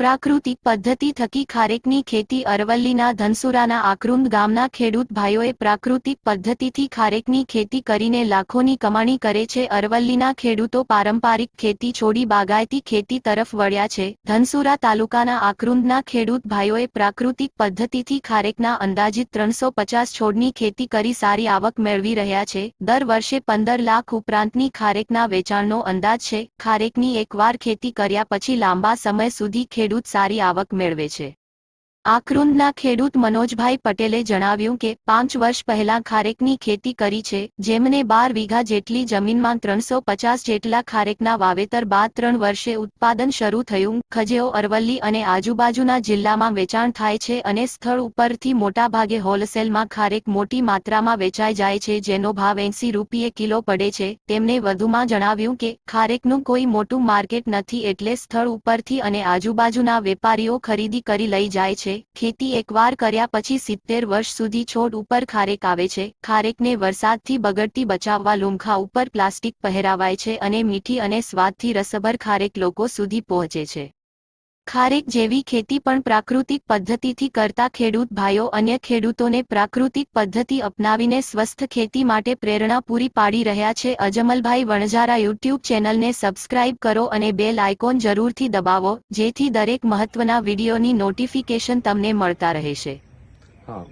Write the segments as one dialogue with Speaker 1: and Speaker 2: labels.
Speaker 1: પ્રાકૃતિક પદ્ધતિ થકી ખારેકની ખેતી અરવલ્લીના ધનસુરાના આકરુંદ ગામના ખેડૂત ભાઈઓએ પ્રાકૃતિક પદ્ધતિથી ખારેકની ખેતી કરીને લાખોની કમાણી કરે છે. અરવલ્લીના ખેડૂતો પારંપારિક ખેતી છોડી બાગાયતી ખેતી તરફ વળ્યા છે. ધનસુરા તાલુકાના આકરુંદના ખેડૂત ભાઈઓએ પ્રાકૃતિક પદ્ધતિથી ખારેકના અંદાજિત ત્રણસો પચાસ છોડની ખેતી કરી સારી આવક મેળવી રહ્યા છે. દર વર્ષે પંદર લાખ ઉપરાંતની ખારેકના વેચાણનો અંદાજ છે. ખારેકની એકવાર ખેતી કર્યા પછી લાંબા સમય સુધી ખેડૂત સારી આવક મેળવે છે. આકરુંદના ખેડૂત મનોજભાઈ પટેલે જણાવ્યું કે, પાંચ વર્ષ પહેલા ખારેકની ખેતી કરી છે, જેમને બાર વીઘા જેટલી જમીનમાં ત્રણસો પચાસ જેટલા ખારેકના વાવેતર બાદ ત્રણ વર્ષે ઉત્પાદન શરૂ થયું. ખજેઓ, અરવલ્લી અને આજુબાજુના જિલ્લામાં વેચાણ થાય છે અને સ્થળ ઉપરથી મોટાભાગે હોલસેલમાં ખારેક મોટી માત્રામાં વેચાઈ જાય છે, જેનો ભાવ એંસી રૂપિયે કિલો પડે છે. તેમણે વધુમાં જણાવ્યું કે, ખારેકનું કોઈ મોટું માર્કેટ નથી એટલે સ્થળ ઉપરથી અને આજુબાજુના વેપારીઓ ખરીદી કરી લઈ જાય છે. ખેતી એકવાર કર્યા પછી સિત્તેર વર્ષ સુધી છોડ ઉપર ખારેક આવે છે. ખારેકને વરસાદથી બગડતી બચાવવા લુમખા ઉપર પ્લાસ્ટિક પહેરાવાય છે અને મીઠી અને સ્વાદથી રસભર ખારેક લોકો સુધી પહોંચે છે. ખારેક જેવી ખેતી પણ પ્રાકૃતિક પદ્ધતિથી કરતા ખેડૂત ભાઈઓ અન્ય ખેડૂતોને પ્રાકૃતિક પદ્ધતિ અપનાવીને સ્વસ્થ ખેતી માટે પ્રેરણા પૂરી પાડી રહ્યા છે. અજમલભાઈ વણઝારા યુટ્યુબ ચેનલને સબસ્ક્રાઇબ કરો અને બેલ આઇકોન જરૂરથી દબાવો, જેથી દરેક મહત્વના વિડીયોની નોટિફિકેશન તમને મળતા રહેશે.
Speaker 2: હા.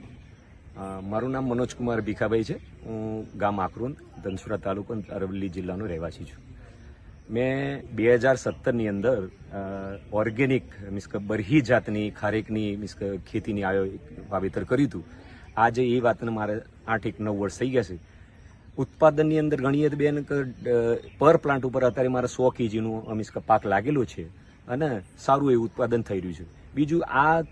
Speaker 2: મારું નામ મનોજકુમાર ભીખાભાઈ છે. હું ગામ આકરુંદ, ધનસુરા તાલુકો અરવલ્લી જિલ્લાનો રહેવાસી છું. મેં બે હજાર સત્તરની અંદર ઓર્ગેનિક મીન્સ કે બરહી જાતની ખારેકની મીન્સ કે ખેતીની આયો વાવેતર કર્યું હતું. આજે એ વાતને મારે આઠ એક નવ વર્ષ થઈ ગયા છે. ઉત્પાદનની અંદર ગણીએ તો બેન પર પ્લાન્ટ ઉપર અત્યારે મારે સો કેજીનું મીન્સ કે પાક લાગેલો છે અને સારું એવું ઉત્પાદન થઈ રહ્યું છે. બીજું આ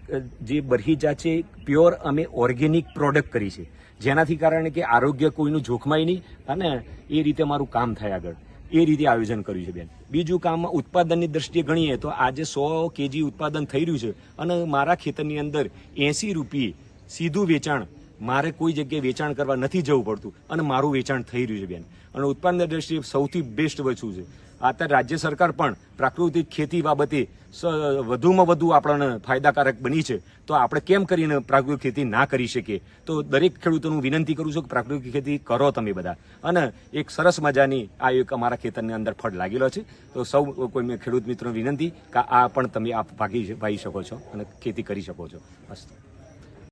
Speaker 2: જે બરહી જાત છે, પ્યોર અમે ઓર્ગેનિક પ્રોડક્ટ કરી છે. જેનાથી કારણે કે આરોગ્ય કોઈનું જોખમાય નહીં અને એ રીતે મારું કામ થાય આગળ. એ રીતે આયોજન કર્યું છે, બેન. બીજું કામ ઉત્પાદનની દ્રષ્ટિએ ગણીએ તો આજે સો કેજી ઉત્પાદન થઈ રહ્યું છે અને મારા ખેતરની અંદર એસી રૂપિયે સીધું વેચાણ, મારે કોઈ જગ્યાએ વેચાણ કરવા નથી જવું પડતું અને મારું વેચાણ થઈ રહ્યું છે, બેન. અને ઉત્પાદન દ્રષ્ટિએ સૌથી બેસ્ટ વસ્તુ છે. અત્યારે રાજ્ય સરકાર પણ પ્રાકૃતિક ખેતી બાબતે વધુમાં વધુ આપણને ફાયદાકારક બની છે. તો આપણે કેમ કરીને પ્રાકૃતિક ખેતી ના કરી શકીએ? તો દરેક ખેડૂતોનું વિનંતી કરું છું કે પ્રાકૃતિક ખેતી કરો તમે બધા. અને એક સરસ મજાની આ એક અમારા ખેતરની અંદર ફળ લાગેલો છે. તો સૌ કોઈ ખેડૂત મિત્રોને વિનંતી કે આ પણ તમે આ ભાગી ભાગી શકો છો અને ખેતી કરી શકો છો. અસ્તુ